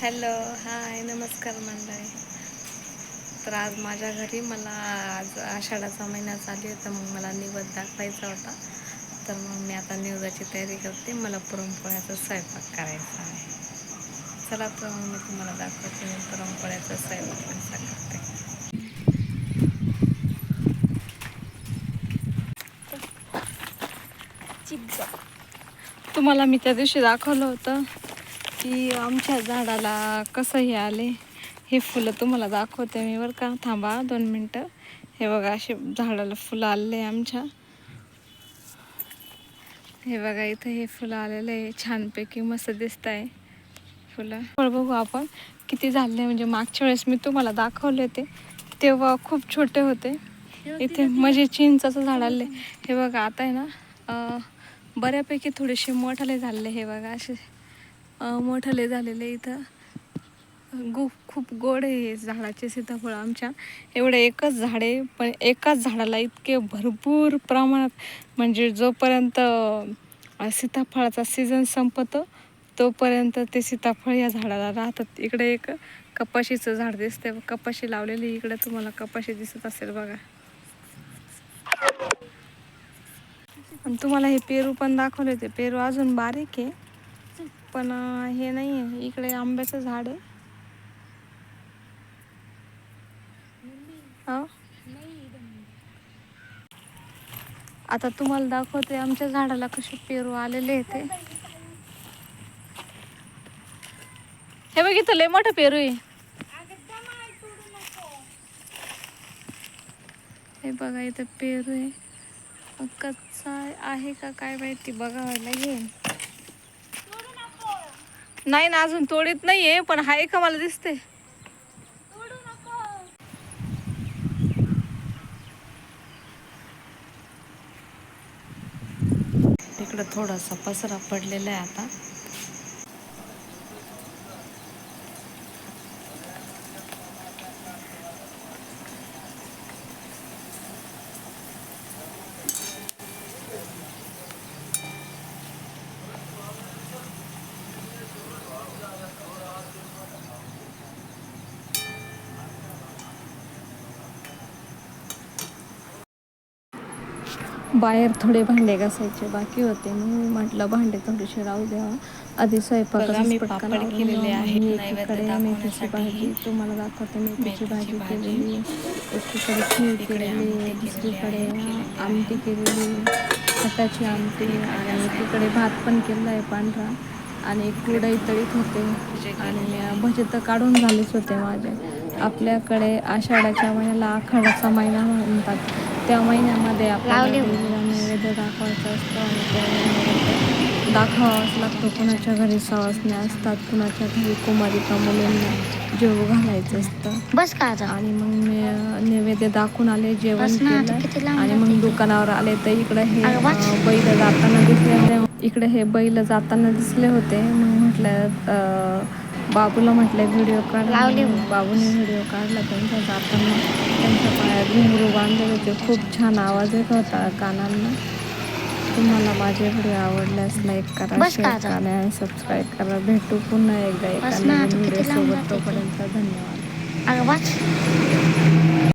Hello hi नमस्कार मंडळी. तर आज माझ्या घरी मला आज आषाढाचा महिना चालू आहे तर मग मला निवद दाखवायचा होता. तर मग मी आता निवदाची तयारी करते. मला पुरणपोळ्याचा स्वयंपाक करायचा आहे. चला तर मग मी तुम्हाला दाखवते. मी पुरणपोळ्याचा स्वयंपाक कसा करते. तुम्हाला मी त्या दिवशी दाखवलं होतं. की आमच्या झाडाला कसं हे आले हे फुलं तुम्हाला दाखवते मी बरं का. थांबा दोन मिनटं. हे बघा असे झाडाला फुलं आलेले आमच्या. हे बघा इथं हे फुलं आलेलं आहे. छानपैकी मस्त दिसत आहे फुलं. फळ बघू आपण. किती झाले म्हणजे मागच्या वेळेस मी तुम्हाला दाखवले होते. तेव्हा खूप छोटे होते. इथे म्हणजे चिंचाचं झाड आले. हे बघा आता आहे ना बऱ्यापैकी थोडेसे मोठाले झाले हे बघा असे मोठले झालेले इथं. गु खूप गोड आहे हे झाडाचे सीताफळ आमच्या. एवढे एकच झाड आहे पण एकाच झाडाला इतके भरपूर प्रमाणात म्हणजे जोपर्यंत सीताफळाचा सीझन संपतो तोपर्यंत ते सीताफळ या झाडाला राहतात. इकडे एक कपाशीचं झाड दिसते कपाशी लावलेली इकडे तुम्हाला कपाशी दिसत असेल बघा. आणि तुम्हाला हे पेरू पण दाखवले होते. पेरू अजून बारीक आहे. पण हे नाही आहे इकडे आंब्याचं झाड आहे. हा? आता तुम्हाला दाखवते आमच्या झाडाला कसे पेरू आलेले ते. हे बघ इथं लय मोठं पेरू आहे. हे बघा इथं पेरू आहे. कच्चा आहे का काय माहिती बघावं लागेल नाही ना अजून तोडीत नाहीये पण हाय का मला दिसते तिकडं थोडासा पसरा पडलेला आहे आता. बाहेर थोडे भांडे घासायचे बाकी होते. मग म्हटलं भांडे थोडेसे राहू द्यावा आधी स्वयंपाक मेथीची. भाजी तुम्हाला दाखवते मेथीची भाजी भाजी. केलेली. एकीकडे खीर केलेली दुसरीकडे. आमटी केलेली खटाची आमटी आणि एकीकडे भात पण केलेला आहे पांढरा. आणि कुरडई तळीत होते. आणि भजे तर काढून झालेच होते माझे. आपल्याकडे आषाढाच्या महिन्याला आखाडाचा महिना म्हणतात. त्या महिन्यामध्ये आपल्याला नैवेद्य दाखवायचा असतो आणि त्या दाखवावाच लागतो. कुणाच्या घरी सवासण्या असतात कुणाच्या घरी कुमारिका मुलींना जेवू घालायचं असतं. बस का आणि मग मी नैवेद्य दाखवून आले जेवण केलं. आणि मग दुकानावर आले तर इकडे हे बैल जाताना दिसले होते. इकडे हे बैल जाताना दिसले होते. मग म्हटलं बाबूला म्हटलं व्हिडिओ काढ. लावले. मग हो. बाबूने व्हिडिओ काढला त्यांच्या जाताना त्यांच्या पायात घुंगरू बांधले होते. खूप छान आवाज येत होता कानांना. तुम्हाला माझे व्हिडिओ आवडल्यास लाईक करा शेअर? करा आणि सबस्क्राईब करा. भेटू पुन्हा एकदा एका नवीन? तोपर्यंत धन्यवाद.